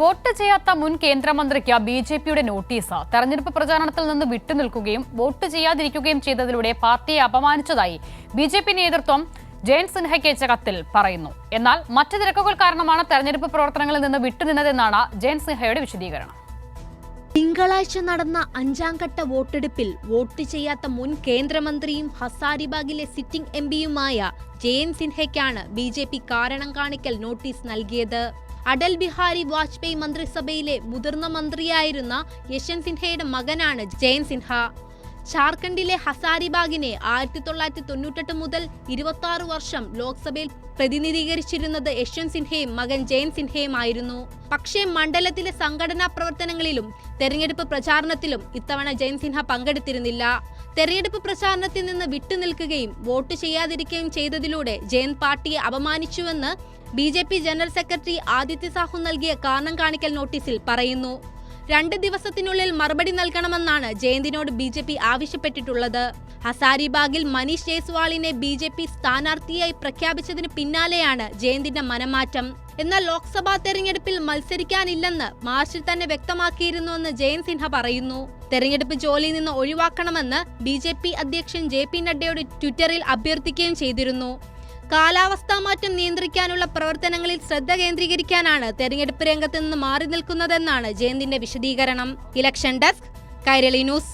Vote ചെയ്യാത്ത മുൻ കേന്ദ്രമന്ത്രിക്ക് ബി ജെ പിയുടെ നോട്ടീസ്. തെരഞ്ഞെടുപ്പ് പ്രചാരണത്തിൽ നിന്ന് വിട്ടുനിൽക്കുകയും വോട്ട് ചെയ്യാതിരിക്കുകയും ചെയ്തതിലൂടെ പാർട്ടിയെ അപമാനിച്ചതായി ബി ജെ പി നേതൃത്വം ജയന്ത് സിൻഹയ്ക്ക് അയച്ച കത്തിൽ പറയുന്നു. എന്നാൽ മറ്റ് തിരക്കുകൾ കാരണമാണ് തെരഞ്ഞെടുപ്പ് പ്രവർത്തനങ്ങളിൽ നിന്ന് വിട്ടുനിന്നതെന്നാണ് ജയന്ത് സിൻഹയുടെ വിശദീകരണം. തിങ്കളാഴ്ച നടന്ന അഞ്ചാം ഘട്ട വോട്ടെടുപ്പിൽ വോട്ട് ചെയ്യാത്ത മുൻ കേന്ദ്രമന്ത്രിയും ഹസാരിബാഗിലെ സിറ്റിംഗ് എം പിയുമായ ജയൻ സിൻഹയ്ക്കാണ് ബി ജെ പി കാരണം കാണിക്കൽ നോട്ടീസ് നൽകിയത്. അടൽ ബിഹാരി വാജ്പേയി മന്ത്രിസഭയിലെ മുതിർന്ന മന്ത്രിയായിരുന്ന യശ്വന്ത് സിൻഹയുടെ മകനാണ് ജയൻ സിൻഹ. ജാർഖണ്ഡിലെ ഹസാരിബാഗിനെ ആയിരത്തി തൊള്ളായിരത്തി തൊണ്ണൂറ്റെട്ട് മുതൽ ഇരുപത്തി ആറ് വർഷം ലോക്സഭയിൽ പ്രതിനിധീകരിച്ചിരുന്നത് യശ്വന്ത് സിൻഹയും മകൻ ജയൻ സിൻഹയും ആയിരുന്നു. പക്ഷേ മണ്ഡലത്തിലെ സംഘടനാ പ്രവർത്തനങ്ങളിലും തെരഞ്ഞെടുപ്പ് പ്രചാരണത്തിലും ഇത്തവണ ജയൻ സിൻഹ പങ്കെടുത്തിരുന്നില്ല. തെരഞ്ഞെടുപ്പ് പ്രചാരണത്തിൽ നിന്ന് വിട്ടുനിൽക്കുകയും വോട്ട് ചെയ്യാതിരിക്കുകയും ചെയ്തതിലൂടെ ജയന്ത് പാർട്ടിയെ അപമാനിച്ചുവെന്ന് B J P general secretary Aditya Sahu നൽകിയ കാരണം കാണിക്കൽ നോട്ടീസിൽ പറയുന്നു. രണ്ട് ദിവസത്തിനുള്ളിൽ മറുപടി നൽകണമെന്നാണ് ജയന്തിനോട് ബി ജെ പി ആവശ്യപ്പെട്ടിട്ടുള്ളത്. ഹസാരിബാഗിൽ മനീഷ് ജയ്സ്വാളിനെ ബി ജെ പി സ്ഥാനാർത്ഥിയായി പ്രഖ്യാപിച്ചതിന് പിന്നാലെയാണ് ജയന്തിന്റെ മനമാറ്റം. എന്നാൽ ലോക്സഭാ തെരഞ്ഞെടുപ്പിൽ മത്സരിക്കാനില്ലെന്ന് മാർച്ചിൽ തന്നെ വ്യക്തമാക്കിയിരുന്നുവെന്ന് ജയന്ത് സിൻഹ പറയുന്നു. തെരഞ്ഞെടുപ്പ് ജോലിയിൽ നിന്ന് ഒഴിവാക്കണമെന്ന് ബി അധ്യക്ഷൻ ജെ പി നഡ്ഡയോട് ട്വിറ്ററിൽ അഭ്യർത്ഥിക്കുകയും ചെയ്തിരുന്നു. കാലാവസ്ഥാ മാറ്റം നിയന്ത്രിക്കാനുള്ള പ്രവർത്തനങ്ങളിൽ ശ്രദ്ധ കേന്ദ്രീകരിക്കാനാണ് തെരഞ്ഞെടുപ്പ് രംഗത്ത് നിന്ന് മാറി നിൽക്കുന്നതെന്നാണ് ജയന്തിന്റെ വിശദീകരണം. Election desk Kairali news.